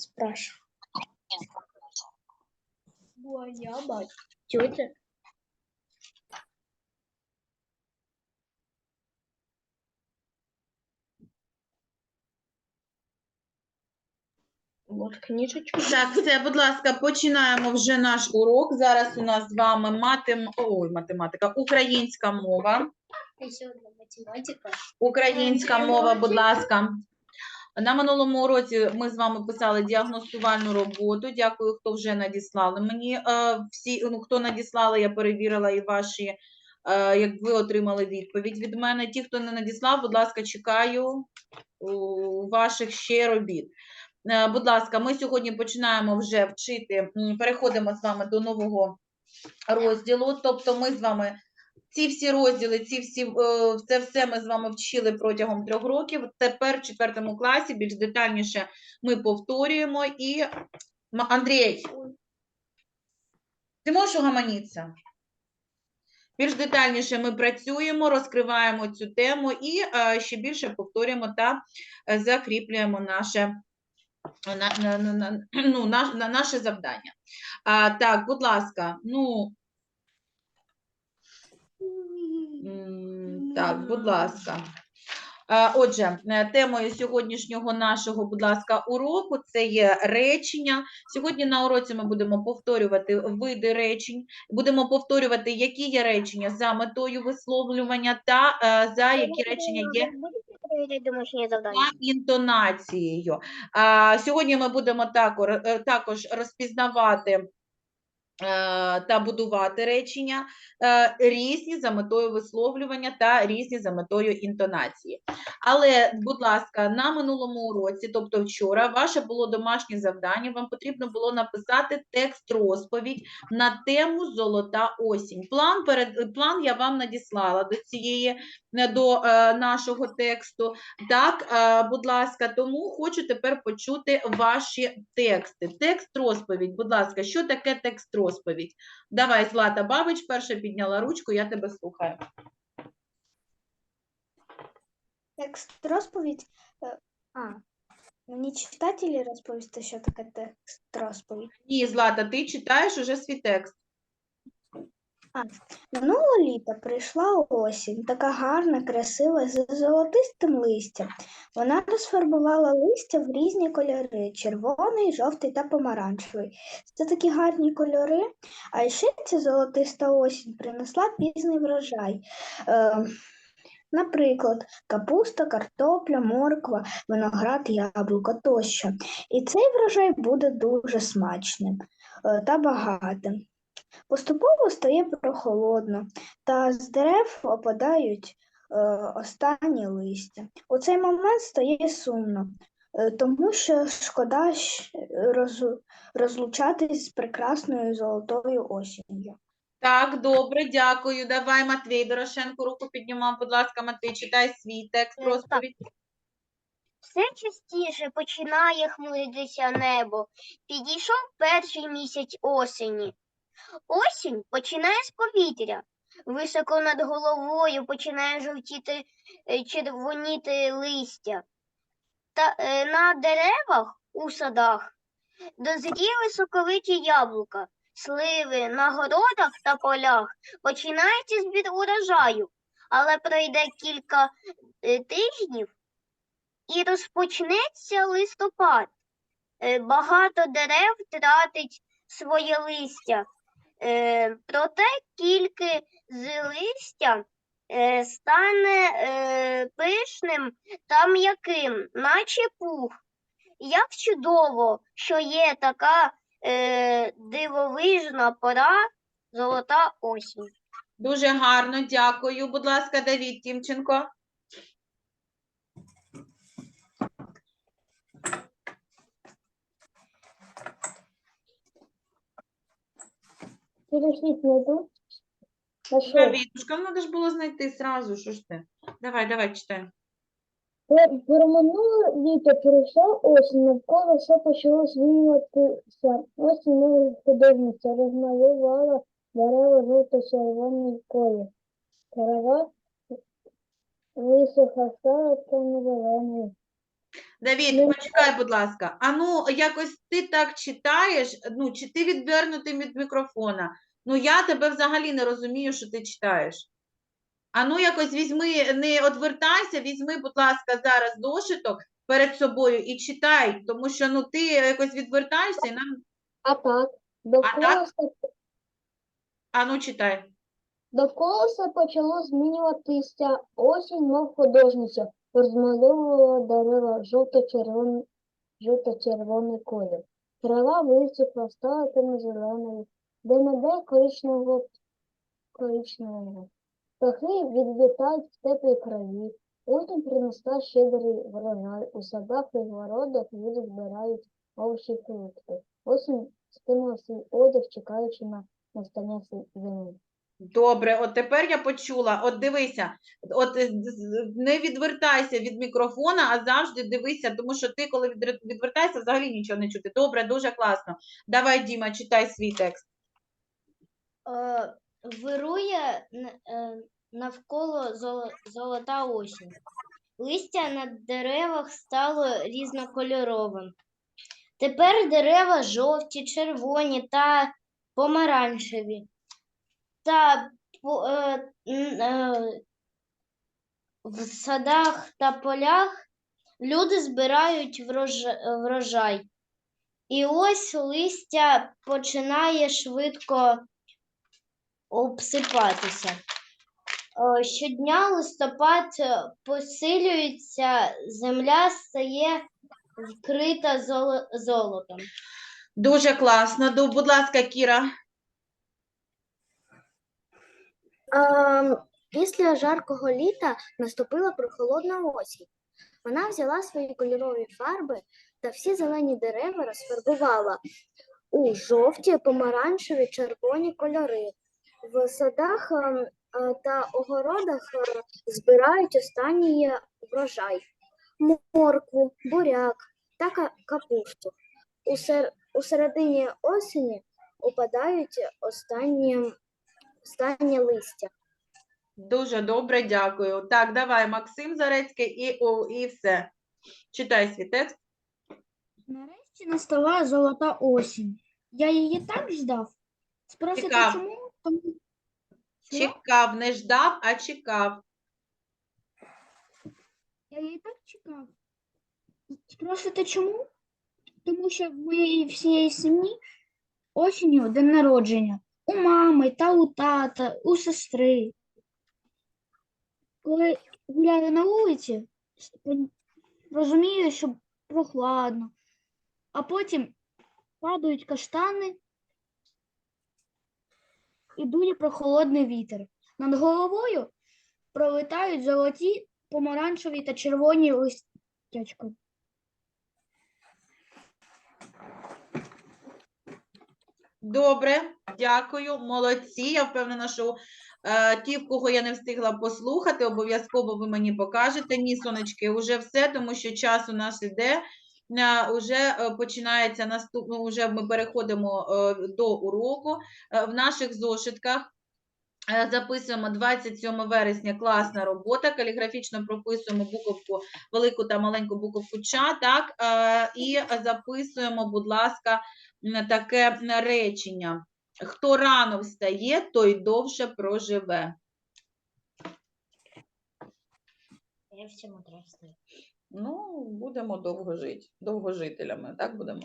спрашиваю. Моя мать. Тетя. Вот книжечку. Так, все, будь ласка, починаємо вже наш урок. Зараз у нас з вами матем... Ой, математика, українська мова. Еще одна математика. Українська мова, будь ласка. На минулому уроці ми з вами писали діагностувальну роботу. Дякую, хто вже надіслали мені. е, Всі, ну, хто надіслали, я перевірила і ваші, е, як ви отримали відповідь від мене. Ті, хто не надіслав, будь ласка, чекаю ваших ще робіт. Е, Будь ласка, ми сьогодні починаємо вже вчити, переходимо з вами до нового розділу. Тобто ми з вами ці всі розділи, ці всі, е, це все ми з вами вчили протягом трьох років. Тепер в четвертому класі більш детальніше ми повторюємо. І Андрій, ти можеш угаманитися? Більш детальніше ми працюємо, розкриваємо цю тему і е, ще більше повторюємо та е, закріплюємо наше, на, на, на, на, ну, на, на наше завдання. А, так, будь ласка, ну, Так, будь ласка. Е, Отже, е, темою сьогоднішнього нашого, будь ласка, уроку це є речення. Сьогодні на уроці ми будемо повторювати види речень, будемо повторювати, які є речення за метою висловлювання та е, за які речення є за інтонацією. Сьогодні ми будемо також, розпізнавати та будувати речення е, різні за метою висловлювання та різні за метою інтонації. Але, будь ласка, на минулому уроці, тобто вчора, ваше було домашнє завдання. Вам потрібно було написати текст розповідь на тему Золота осінь. План перед план я вам надіслала до цієї е, до е, нашого тексту. Так, е, будь ласка, тому хочу тепер почути ваші тексти. Текст розповідь, будь ласка, що таке текст розповідь? Давай, Злата Бабич, перша підняла ручку, я тебе слухаю. Текст розповідь. е, А, мені читателі розповісти, що таке текст розповідь. Ні, Злата, ти читаєш уже свій текст. Минулого літа прийшла осінь, така гарна, красива, з золотистим листям. Вона розфарбувала листя в різні кольори: червоний, жовтий та помаранчевий. Це такі гарні кольори. А ще ця золотиста осінь принесла пізний врожай. Е, Наприклад, капуста, картопля, морква, виноград, яблуко тощо. І цей врожай буде дуже смачним е, та багатим. Поступово стає прохолодно, та з дерев опадають е, останні листя. У цей момент стає сумно, е, тому що шкода розу- розлучатись з прекрасною золотою осінню. Так, добре, дякую. Давай, Матвій Дорошенко, руку піднімав, будь ласка, Матвій, читай свій текст Е, розповідь. Все частіше починає хмуритися небо. Підійшов перший місяць осені. Осінь починає з повітря. Високо над головою починає жовтіти, е, червоніти листя. Та е, на деревах у садах дозріли соковиті яблука, сливи на городах та полях. Починається збір урожаю, але пройде кілька е, тижнів, і розпочнеться листопад. Багато дерев тратить своє листя, проте тільки з листя е, стане е, пишним та м'яким, наче пух. Як чудово, що є така е, дивовижна пора золота осінь. Дуже гарно, дякую. Будь ласка, Давід Тімченко. Книгу. Нашел. Давідушка, ну треба ж було знайти сразу, що ж ти? Давай, давай, читай. Проминуло літо, прийшла осінь, навколо все почало змінюватися. Осінь мова художниця розмалювала дерева жовто-червоний колір. Трава висока стала темно-зеленою. Давід, Ну, почекай, будь ласка. А ну, якось ти так читаєш, ну, чи ти відвернутий від мікрофона? Ну, я тебе взагалі не розумію, що ти читаєш. А ну, якось візьми, не одвертайся, візьми, будь ласка, зараз зошиток перед собою і читай, тому що ну, ти якось відвертаєшся і нам. А так, довкола все, А ну, читай. довкола все почало змінюватися. Осінь, мов художниця, розмальовувала дерева жовто-червоний, жовто-червоний колір. Трава висохла, стала темно-зеленою, де-не-де коричневого, коричневого. Птахи відлітають в теплі краї. Осінь принесла щедрий врожай. У садах і городах люди збирають овочі і фрукти. Осінь скинула свій одяг, чекаючи на настання зими. Добре, от тепер я почула. От дивися, от е, не відвертайся від мікрофона, а завжди дивися, тому що ти, коли відвертаєшся, взагалі нічого не чути. Добре, дуже класно. Давай, Діма, читай свій текст. Е, Вирує е, навколо золота осінь. Листя на деревах стало різнокольоровим. Тепер дерева жовті, червоні та помаранчеві. Та е, е, в садах та полях люди збирають врожай. І ось листя починає швидко обсипатися. Е, Щодня листопад посилюється, земля стає вкрита золотом. Дуже класно. Будь ласка, Кіра. Після жаркого літа наступила прохолодна осінь. Вона взяла свої кольорові фарби та всі зелені дерева розфарбувала у жовті, помаранчеві, червоні кольори. В садах ем, е, та огородах е, збирають останній врожай моркву, буряк та капусту. У середині осені опадають останні, останні листя. Дуже добре, дякую. Так, давай, Максим Зарецький і, о, і все. Читай свій текст. Нарешті настала золота осінь. Я її так ждав. Спросите, Чекав. чому? Тому? Чекав, не ждав, а чекав. я її так чекав. Спросите, чому? Тому що в моєї всієї сім'ї осінню день народження. У мами та у тата, у сестри. Коли гуляю на вулиці, розумію, що прохладно, а потім падають каштани і дує прохолодний вітер. Над головою пролетають золоті, помаранчеві та червоні листячка. Добре, дякую, молодці. Я впевнена, що е, ті, в кого я не встигла послухати, обов'язково ви мені покажете. Ні, сонечки, вже все, тому що час у нас іде. Е, Уже е, починається наступно, уже ми переходимо е, до уроку. В наших зошитках записуємо 27 вересня класна робота. Каліграфічно прописуємо буковку, велику та маленьку буковку Ча, так, і записуємо, будь ласка, таке речення. Хто рано встає, той довше проживе. Я всім одростаю. Ну, будемо довго жити, довгожителями, так будемо.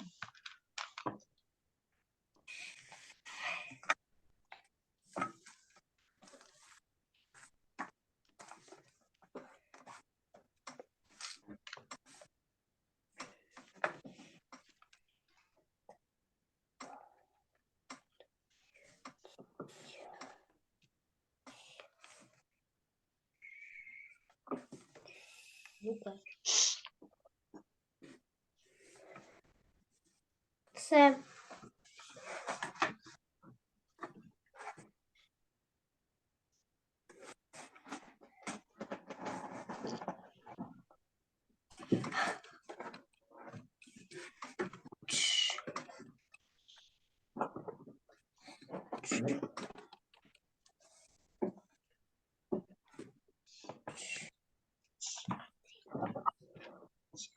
все.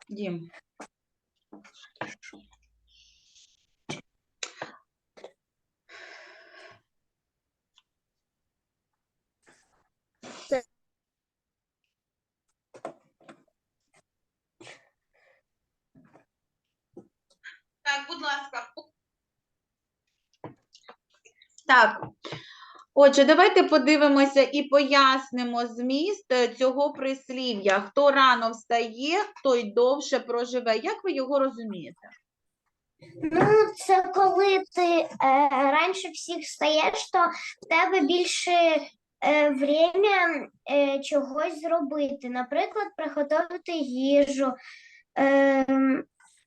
Дім. Так. Отже, давайте подивимося і пояснимо зміст е, цього прислів'я. Хто рано встає, той довше проживе. Як ви його розумієте? Ну, це коли ти е, раніше всіх стаєш, то в тебе більше е, время е, чогось зробити. Наприклад, приготувати їжу. Е,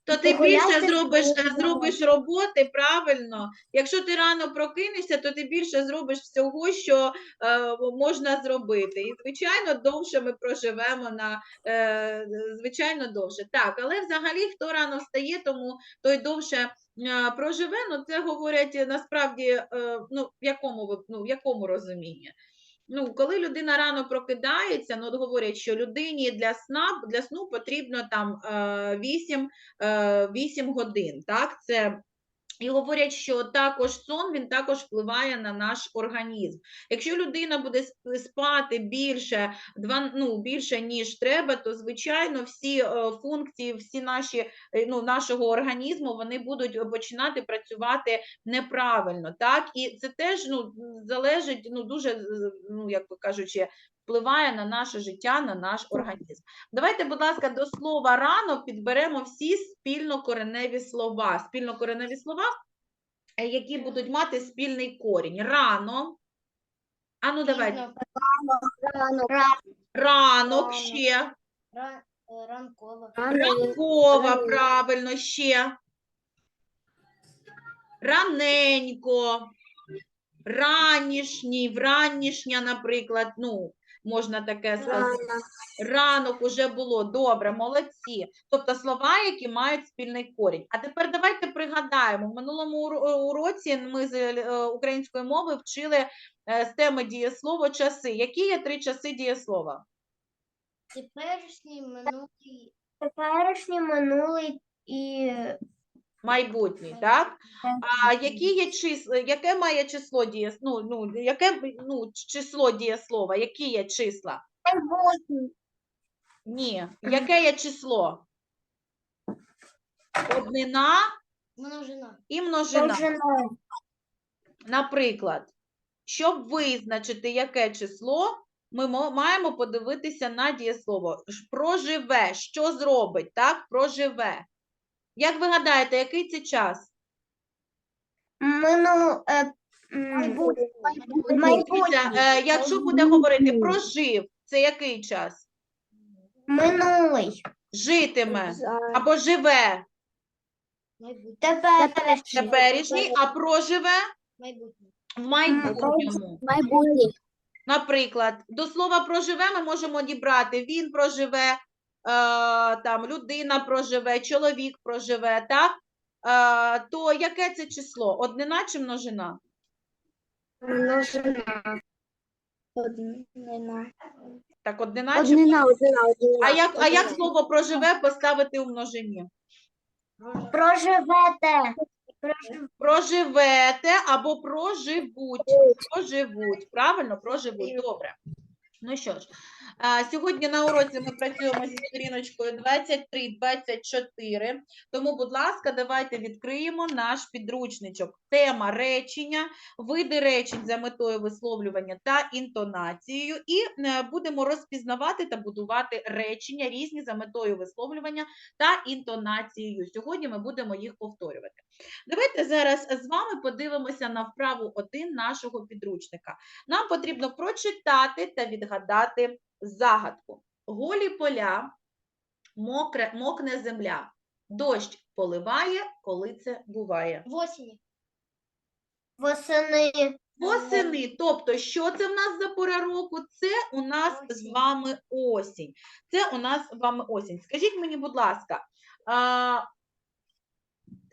То ти більше зробиш, зробиш роботи правильно. Якщо ти рано прокинешся, то ти більше зробиш всього, що е, можна зробити. І, звичайно, довше ми проживемо на е, звичайно довше. Так, але взагалі хто рано встає, тому той довше е, проживе. Ну, це говорять насправді е, ну, в якому ну, в якому розумінні. Ну, коли людина рано прокидається, ну от говорять, що людині для сна для сну потрібно там е, 8 е, 8 годин. Так, це і говорять, що також сон він також впливає на наш організм. Якщо людина буде спати більше, ну, більше ніж треба, то звичайно всі е, функції, всі наші е, ну, нашого організму вони будуть е, починати працювати неправильно. Так, і це теж ну, залежить ну, дуже, ну, як би кажучи, впливає на наше життя, на наш організм. Давайте, будь ласка, до слова рано підберемо всі спільнокореневі слова. Спільнокореневі слова, е, які будуть мати спільний корінь. Рано. А ну давайте. Пізно, Ранок Рано. ще. е, ранково. Ранкова, правильно, ще. Раненько. Ранішній, вранішня, наприклад, ну, можна таке сказати. Ранок уже було. Добре, молодці. Тобто слова, які мають спільний корінь. А тепер давайте пригадаємо. В минулому е, уроці ми з е, української мови вчили е, з теми дієслово часи. Які є три часи дієслова? Теперішній, минулий, теперішній, минулий і Майбутній, так? А які є числа, яке має число дієс... ну, ну, яке ну, число дієслова? Які є числа? майбутній. Ні. Яке є число? Однина множина. і множина. Множина. Наприклад, щоб визначити, яке число, ми маємо подивитися на дієслово. Проживе. Що зробить? Так, проживе. Як ви гадаєте, який це час? Мину, е, м, Майбутній. Дивіться, е, якщо буде говорити прожив, це який час? минулий. Житиме або живе Майбутній. Теперішній. теперішній, а проживе в майбутньому. Майбутній. Наприклад, до слова проживе ми можемо дібрати він проживе, там людина проживе, чоловік проживе, так? Е, то яке це число? Однина чи множина? Множина. Однина. Так, однина чи Однина, однина, однина. а як, а як слово проживе поставити у множині? Проживете. Проживете або проживуть. Проживуть. Правильно, проживуть. Добре. Ну що ж, сьогодні на уроці ми працюємо зі сторіночкою 23-24, тому, будь ласка, давайте відкриємо наш підручничок. Тема речення, види речень за метою висловлювання та інтонацією, і е, будемо розпізнавати та будувати речення різні за метою висловлювання та інтонацією. Сьогодні ми будемо їх повторювати. Давайте зараз з вами подивимося на вправу 1 нашого підручника. Нам потрібно прочитати та відгадати загадку. Голі поля, мокре, мокне земля. Дощ поливає, коли це буває. В осені. Восени. Восени, тобто, що це в нас за пора року? Це у нас з вами осінь. Це у нас з вами осінь. Скажіть мені, будь ласка, а,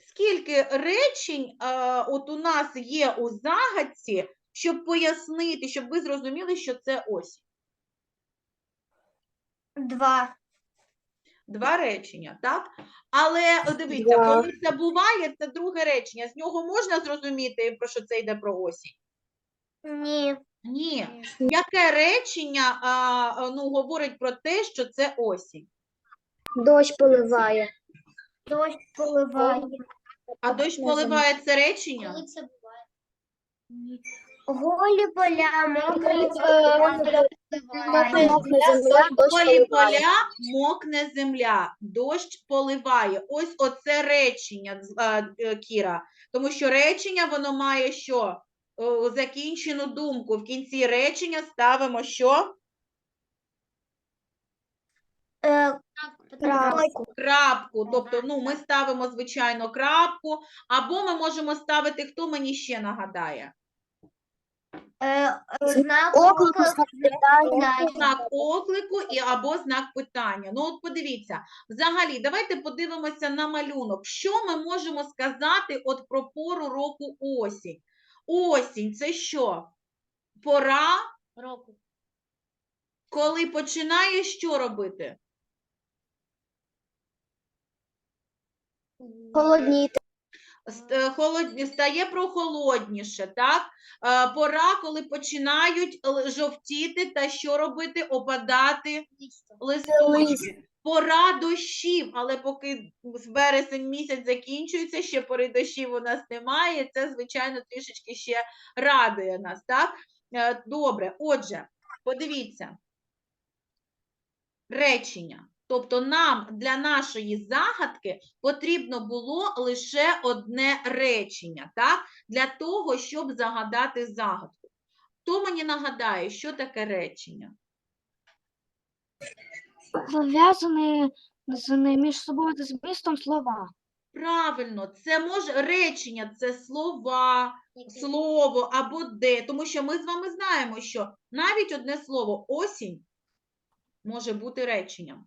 скільки речень а, от у нас є у загадці, щоб пояснити, щоб ви зрозуміли, що це осінь? Два. Два речення, так? Але дивіться, Два. коли це буває, це друге речення. З нього можна зрозуміти, про що це йде про осінь? Ні. Ні. Яке речення а, ну, говорить про те, що це осінь? Дощ поливає. Дощ поливає. А дощ поливає це речення? Коли це буває? Голі поля, земля, дощ поля, мокне земля, дощ поливає. Ось оце речення, а, е, Кіра. Тому що речення, воно має що? Закінчену думку. В кінці речення ставимо що? Е, Крапку. Крапку. Тобто, ну, ми ставимо, звичайно, крапку, або ми можемо ставити, хто мені ще нагадає? Е, знак Оклику. Знак оклику і або знак питання. Ну, от подивіться, взагалі, давайте подивимося на малюнок. Що ми можемо сказати от про пору року осінь? Осінь це що? Пора, Року. коли починає що робити? Холодніти. Е, Стає прохолодніше, так? Е, Пора, коли починають жовтіти та що робити? Опадати листочки. Пора дощів, але поки з вересень місяць закінчується, ще пори дощів у нас немає. Це, звичайно, трішечки ще радує нас, так? Е, Добре, отже, подивіться. Речення. Тобто нам для нашої загадки потрібно було лише одне речення, так? Для того, щоб загадати загадку. Хто мені нагадає, що таке речення? Зав'язані з між собою та змістом слова. Правильно, це може речення, це слова, слово або де. Тому що ми з вами знаємо, що навіть одне слово осінь може бути реченням.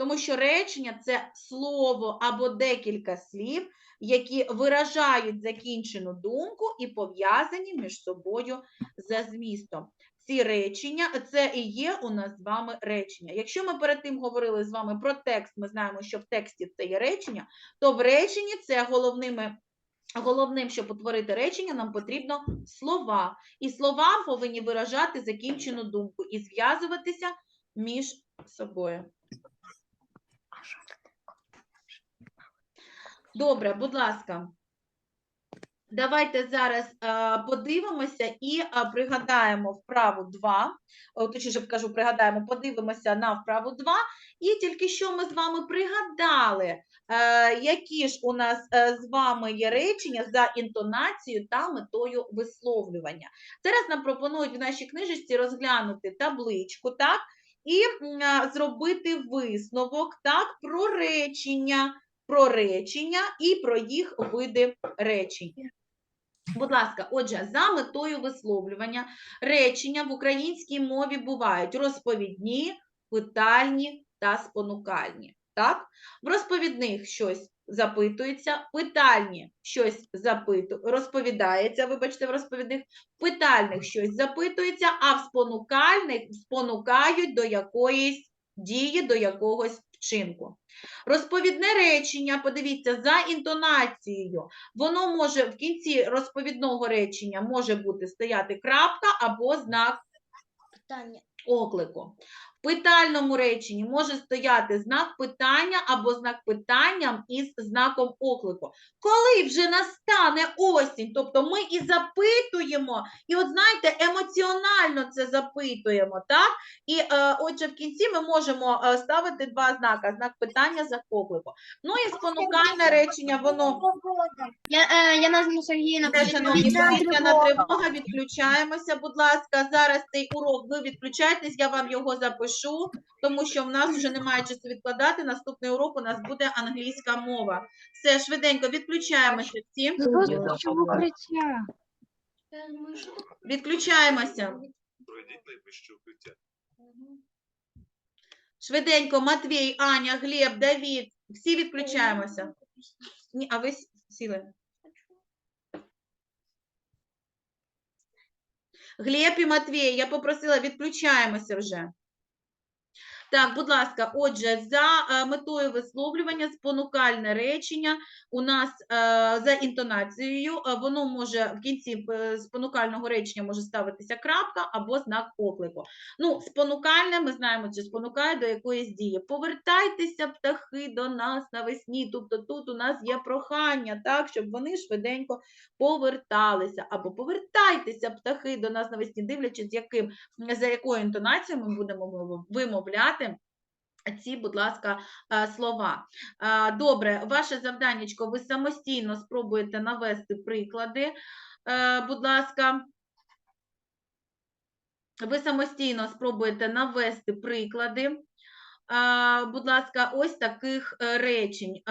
Тому що речення це слово або декілька слів, які виражають закінчену думку і пов'язані між собою за змістом. Ці речення це і є у нас з вами речення. Якщо ми перед тим говорили з вами про текст, ми знаємо, що в тексті це є речення, то в реченні це головними. Головним, щоб утворити речення, нам потрібно слова. І слова повинні виражати закінчену думку і зв'язуватися між собою. Добре, будь ласка. Давайте зараз е, подивимося і е, пригадаємо вправу 2. О, Точніше кажу, пригадаємо, подивимося на вправу 2. І тільки що ми з вами пригадали, е, які ж у нас е, з вами є речення за інтонацією та метою висловлювання. Зараз нам пропонують в нашій книжечці розглянути табличку, так, і зробити висновок так, про речення, про речення і про їх види речення. Будь ласка, отже, за метою висловлювання речення в українській мові бувають розповідні, питальні та спонукальні. Так? В розповідних щось запитується, питальні щось запиту... розповідається, вибачте, в розповідних, питальних щось запитується, а в спонукальних спонукають до якоїсь дії, до якогось вчинку. Розповідне речення, подивіться, за інтонацією, воно може в кінці розповідного речення може бути стояти крапка або знак Питання. оклику. В питальному реченні може стояти знак питання або знак питанням із знаком оклику. Коли вже настане осінь, тобто ми і запитуємо, і от знаєте, емоціонально це запитуємо, так? І е, отже, в кінці ми можемо е, ставити два знака: знак питання, знак оклику. Ну і спонукальне речення, воно Я, е, я назву Сергіївна. все, шановні, тривога, відключаємося, будь ласка. Зараз цей урок ви відключаєтесь, я вам його запишу, тому що в нас вже немає часу відкладати. Наступний урок у нас буде англійська мова. Все, швиденько, відключаємося всі. Відключаємося. Найближче укриття. Швиденько, Матвій, Аня, Глеб, Давід. Всі відключаємося. Ні, а ви сіли? Глеб і Матвій, я попросила, відключаємося вже. Так, будь ласка, отже, за е, метою висловлювання спонукальне речення у нас е, за інтонацією, е, воно може в кінці спонукального речення може ставитися крапка або знак оклику. Ну, спонукальне, ми знаємо, що спонукає до якоїсь дії. Повертайтеся, птахи, до нас навесні. Тобто тут у нас є прохання, так, щоб вони швиденько поверталися. Або повертайтеся, птахи, до нас навесні, дивлячись, яким, за якою інтонацією ми будемо вимов- вимовляти. Ці, будь ласка, е, слова. Е, Добре, ваше завданнячко, ви самостійно спробуєте навести приклади. Е, Будь ласка, ви самостійно спробуєте навести приклади. Будь ласка, ось таких речень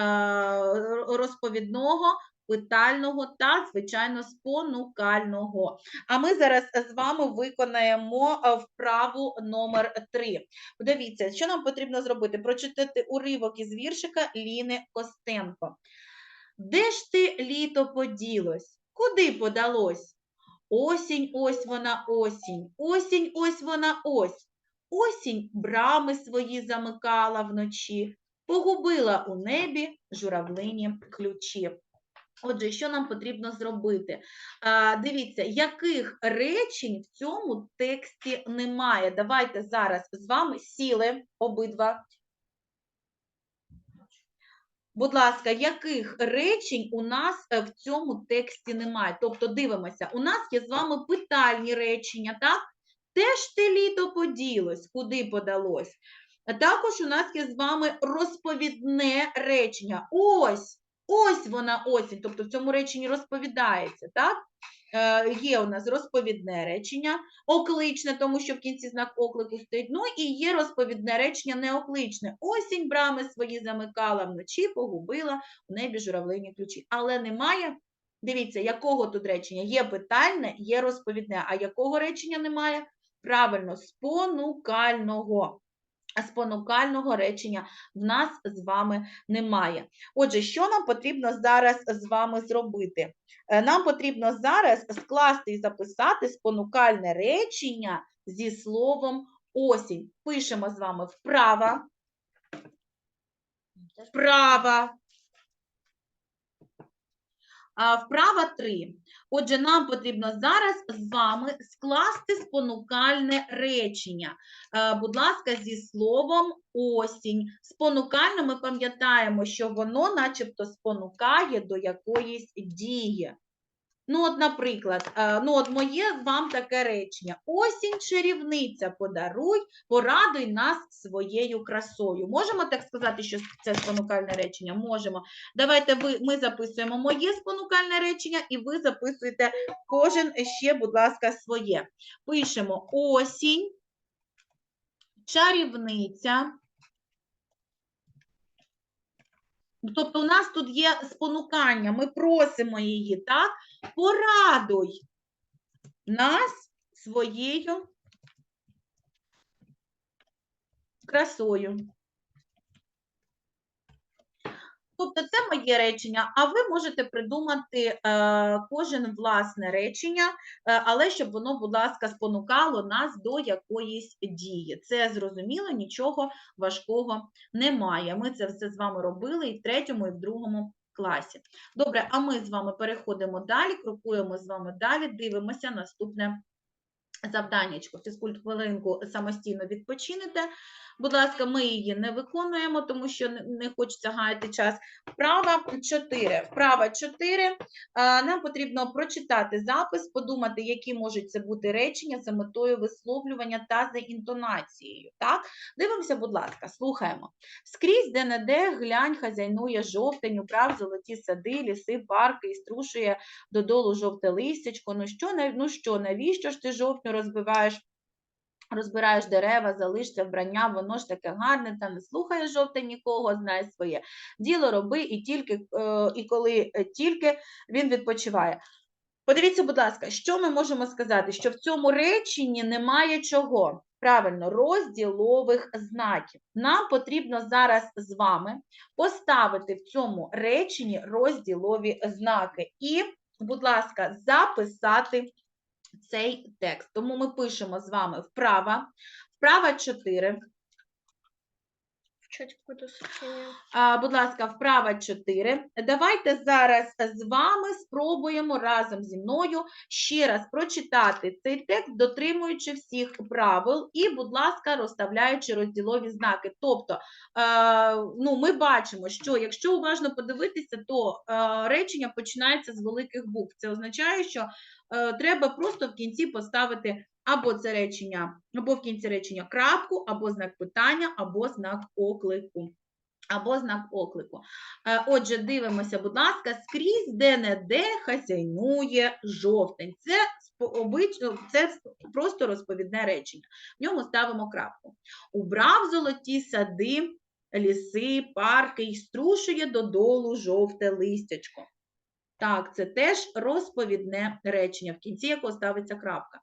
розповідного, питального та, звичайно, спонукального. А ми зараз з вами виконаємо е, вправу номер 3. Подивіться, що нам потрібно зробити? Прочитати уривок із віршика Ліни Костенко. Де ж ти літо поділось? Куди подалось? Осінь, ось вона осінь, осінь, ось вона ось. Осінь брами свої замикала вночі, погубила у небі журавлині ключі. Отже, що нам потрібно зробити? Дивіться, яких речень в цьому тексті немає. Давайте зараз з вами сіли обидва. Будь ласка, яких речень у нас е, в цьому тексті немає? Тобто дивимося, у нас є з вами питальні речення, так? Де ж те літо поділось, куди подалось? Також у нас є з вами розповідне речення. Ось, ось вона осінь. Тобто в цьому реченні розповідається, так? Е, є у нас розповідне речення, окличне, тому що в кінці знак оклику стоїть. Ну і є розповідне речення неокличне. Осінь брами свої замикала вночі, погубила в небі журавлині ключі. Але немає. Дивіться, якого тут речення? Є питальне, є розповідне. А якого речення немає? Правильно, спонукального. Спонукального речення в нас з вами немає. Отже, що нам потрібно зараз з вами зробити? Е, Нам потрібно зараз скласти і записати спонукальне речення зі словом осінь. Пишемо з вами вправа, вправа. Вправа 3. Отже, нам потрібно зараз з вами скласти спонукальне речення. Е, Будь ласка, зі словом осінь. Спонукально ми пам'ятаємо, що воно начебто спонукає до якоїсь дії. Ну, от, наприклад, е, ну, от моє вам таке речення. Осінь чарівниця, подаруй, порадуй нас своєю красою. Можемо так сказати, що це спонукальне речення? Можемо. Давайте ви, ми записуємо моє спонукальне речення, і ви записуєте кожен ще, будь ласка, своє. Пишемо осінь, чарівниця. Тобто у нас тут є спонукання, ми просимо її, так? Порадуй нас своєю красою. Тобто це моє речення, а ви можете придумати е, кожен власне речення, е, але щоб воно, будь ласка, спонукало нас до якоїсь дії. Це зрозуміло, нічого важкого немає. Ми це все з вами робили і в третьому, і в другому класі. Добре, а ми з вами переходимо далі, крокуємо з вами далі, дивимося наступне завданнячко. Фізкульт хвилинку самостійно відпочинете. Будь ласка, ми її не виконуємо, тому що не- хочеться гаяти час. Вправа 4. Вправа 4. Нам потрібно прочитати запис, подумати, які можуть це бути речення за метою висловлювання та за інтонацією. Так? Дивимося, будь ласка, слухаємо. Скрізь де-не-де глянь, хазяйнує жовтень, управ золоті сади, ліси, парки і струшує додолу жовте листячко. Ну що, ну що, навіщо ж ти жовтню розбиваєш? Розбираєш дерева, залишся вбрання, воно ж таке гарне, та не слухає жовте нікого, знає своє. Діло роби і тільки, е, і коли е, тільки він відпочиває. Подивіться, будь ласка, що ми можемо сказати? Що в цьому реченні немає чого? Правильно, розділових знаків. Нам потрібно зараз з вами поставити в цьому реченні розділові знаки. І, будь ласка, записати цей текст. Тому ми пишемо з вами вправа, вправа 4. Включать какое-то сообщение. А, будь ласка, вправа 4. Давайте зараз з вами спробуємо разом зі мною ще раз прочитати цей текст, дотримуючи всіх правил і, будь ласка, розставляючи розділові знаки. Тобто, е, ну, ми бачимо, що якщо уважно подивитися, то е, речення починається з великих букв. Це означає, що треба просто в кінці поставити або це речення, або в кінці речення крапку, або знак питання, або знак оклику. Або знак оклику. Е, Отже, дивимося, будь ласка, скрізь де-не-де хазяйнує жовтень. Це обично, це просто розповідне речення. В ньому ставимо крапку. Убрав золоті сади, ліси, парки й струшує додолу жовте листячко. Так, це теж розповідне речення, в кінці якого ставиться крапка.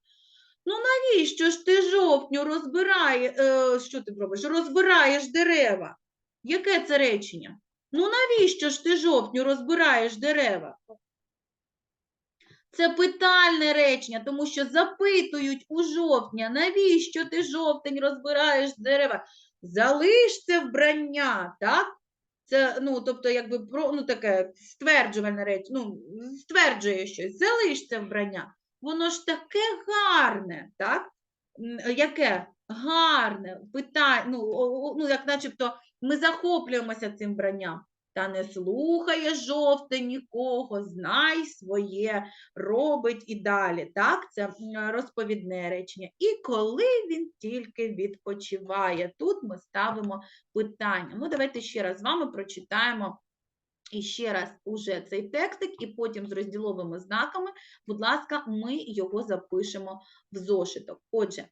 Ну навіщо ж ти жовтню розбирає, е, що ти робиш? Розбираєш дерева. Яке це речення? Ну навіщо ж ти жовтню розбираєш дерева? Це питальне речення, тому що запитують у жовтня, навіщо ти жовтень розбираєш дерева? Залиш це вбрання, так? Це, ну, тобто, якби про, ну, таке стверджувальне реч, ну, стверджує щось, залиш це вбрання. Воно ж таке гарне, так? Яке? Гарне, питання, ну, ну, як начебто ми захоплюємося цим вбранням. Та не слухає жовте нікого, знай своє, робить і далі. Так, це розповідне речення. І коли він тільки відпочиває, тут ми ставимо питання. Ну, давайте ще раз з вами прочитаємо і ще раз уже цей текстик, і потім з розділовими знаками, будь ласка, ми його запишемо в зошиток. Отже,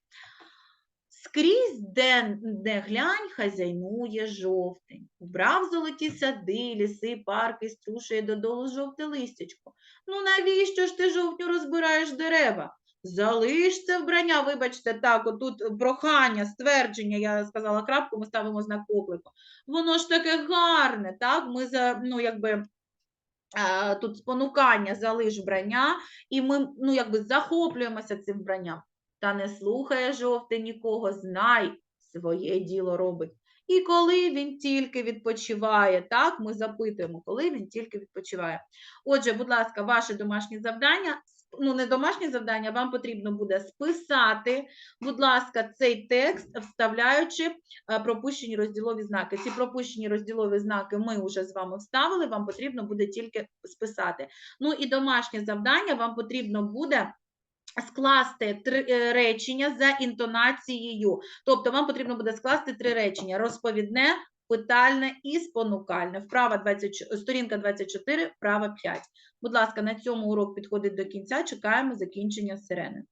скрізь, де не глянь, хазяйнує жовтень. Убрав золоті сади, ліси, парки, струшує додолу жовте листячко. Ну навіщо ж ти жовтню розбираєш дерева? Залиш це вбрання, вибачте, так, отут прохання, ствердження, я сказала крапку, ми ставимо знак оклику. Воно ж таке гарне, так? Ми за, ну, якби, тут спонукання залиш вбрання, і ми ну, якби захоплюємося цим вбранням. Та не слухає жовте нікого, знай, своє діло робить. І коли він тільки відпочиває, так, ми запитуємо, коли він тільки відпочиває. Отже, будь ласка, ваше домашнє завдання, ну не домашнє завдання, вам потрібно буде списати, будь ласка, цей текст, вставляючи е, пропущені розділові знаки. Ці пропущені розділові знаки ми вже з вами вставили, вам потрібно буде тільки списати. Ну і домашнє завдання вам потрібно буде скласти три е, речення за інтонацією. Тобто вам потрібно буде скласти три речення: розповідне, питальне і спонукальне. Вправа 20, сторінка 24, вправа 5. Будь ласка, на цьому урок підходить до кінця. Чекаємо закінчення сирени.